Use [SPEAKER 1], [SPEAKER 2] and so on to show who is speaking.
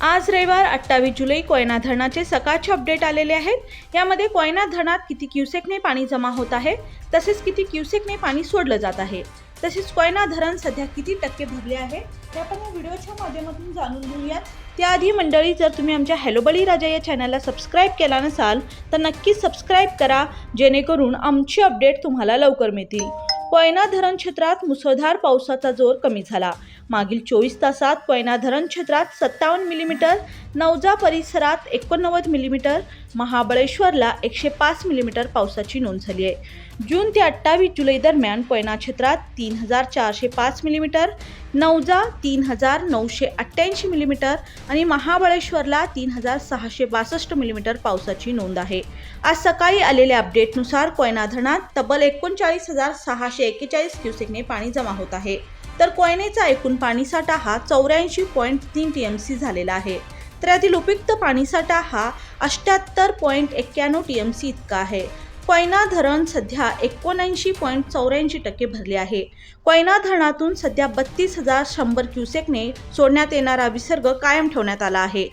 [SPEAKER 1] आज रविवार अठ्ठावीस जुलै कोयना धरणाचे सकाळचे अपडेट आलेले आहेत. यामध्ये कोयना धरणात किती क्युसेकने पाणी जमा होत आहे तसेच किती क्युसेकने पाणी सोडलं जात आहे. तसेच कोयना धरण सध्या किती टक्के भरले आहे हे आपण या व्हिडिओच्या माध्यमातून जाणून घेऊयात. त्याआधी मंडळी जर तुम्ही आमच्या हॅलो बळी राजा या चॅनलला सबस्क्राईब केला नसाल तर नक्कीच सबस्क्राईब करा जेणेकरून आमची अपडेट तुम्हाला लवकर मिळतील. कोयना धरण क्षेत्रात मुसळधार पावसाचा जोर कमी झाला. मागील चोवीस तासात कोयना धरण क्षेत्रात सत्तावन्न मिलीमीटर नवजा परिसरात एकोणनव्वद मिलीमीटर महाबळेश्वरला एकशे पाच मिलीमीटर पावसाची नोंद झाली आहे. जून ते अठ्ठावीस जुलै दरम्यान कोयना क्षेत्रात तीन हजार चारशे पाच मिलीमीटर नवजा तीन हजार नऊशे अठ्ठ्याऐंशी मिलीमीटर आणि महाबळेश्वरला तीन हजार सहाशे बासष्ट मिलीमीटर पावसाची नोंद आहे. आज सकाळी आलेल्या अपडेटनुसार कोयना धरणात तब्बल एकोणचाळीस हजार सहाशे एक्केचाळीस क्युसेकने पाणी जमा होत आहे. तर कोयनेचा एकूण पाणीसाठा हा चौऱ्याऐंशी पॉईंट तीन टी एम सी झालेला आहे. तर यातील उपयुक्त पाणीसाठा हा अष्ट्याहत्तर पॉईंट एक्क्याण्णव टी एम सी इतका आहे. कोयना धरण सध्या एकोणऐंशी पॉईंट चौऱ्याऐंशी टक्के भरले आहे. कोयना धरणातून सध्या बत्तीस हजार शंभर क्युसेकने सोडण्यात येणारा विसर्ग कायम ठेवण्यात आला आहे.